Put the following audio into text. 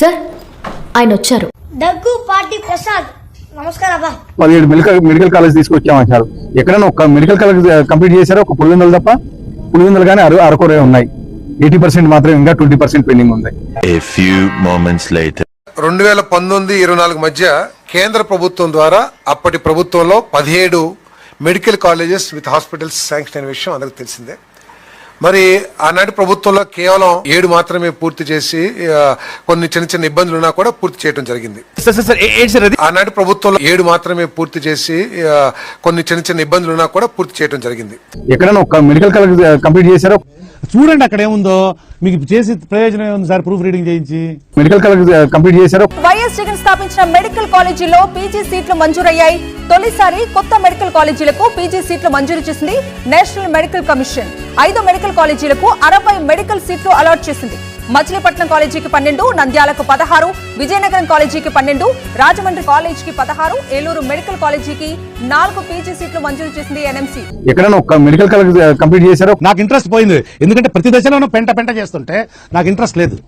Sir ఆయన వచ్చారు. దగ్గు పార్టీ ప్రసాద్. నమస్కారం అబ్బా. పదిహేడు మెడికల్ మెడికల్ కాలేజ్ తీసుకొచ్చామని సార్ ఎక్కడైనా ఒక మెడికల్ కాలేజ్ కంప్లీట్ చేశారో? ఒక పులివెందులు తప్ప? పులివెందులు కానీ అర అరకొరే ఉన్నాయి. ఎయిటీ పర్సెంట్ మాత్రం ఇంకా ట్వంటీ పర్సెంట్ పెండింగ్ ఉంది. రెండు వేల పంతొమ్మిది ఇరవై నాలుగు మధ్య కేంద్ర ప్రభుత్వం ద్వారా అప్పటి ప్రభుత్వంలో పదిహేడు medical colleges with hospitals sanction అయిన విషయం అందరికి తెలిసిందే. మరి ఆనాటి ప్రభుత్వంలో కేవలం ఏడు మాత్రమే పూర్తి చేసి కొన్ని చిన్న చిన్న ఇబ్బందులు ఉన్నా కూడా పూర్తి చేయడం జరిగింది. ఆనాటి ప్రభుత్వంలో ఏడు మాత్రమే పూర్తి చేసి కొన్ని చిన్న చిన్న ఇబ్బందులు ఉన్నా కూడా పూర్తి చేయడం జరిగింది. ఎక్కడైనా ఒక మెడికల్ కాలేజ్ కంప్లీట్ చేశారో? చూడండి అక్కడ ఏముందో మీకు చేసి ప్రయోజనం ఏముంది సార్ ప్రూఫ్ రీడింగ్ చేయించి? మెడికల్ కాలేజ్ కంప్లీట్ చేశారో? వైఎస్ జగన్ స్థాపించిన మెడికల్ కాలేజీలో పీజీ సీట్లు మంజూరయ్యాయి. తొలిసారి కొత్త మెడికల్ కాలేజీలకు పీజీ సీట్లు మంజూరు చేసింది నేషనల్ మెడికల్ కమిషన్. ఐదు మెడికల్ కాలేజీలకు అరవై మెడికల్ సీట్లు అలాట్ చేసింది. మచిలీపట్నం కాలేజీకి పన్నెండు నంద్యాలకు పదహారు విజయనగరం కాలేజీకి పన్నెండు రాజమండ్రి కాలేజీకి పదహారు ఏలూరు మెడికల్ కాలేజీకి నాలుగు పీజీ సీట్లు మంజూరు చేసింది ఎన్ఎంసీ. ఎక్కడైనా ఒక మెడికల్ కాలేజ్ కంప్లీట్ చేశారో? నాకు ఇంట్రెస్ట్ పోయింది. ఎందుకంటే ప్రతి దశలోనూ పెంట పెంట చేస్తుంటే నాకు ఇంట్రెస్ట్ లేదు.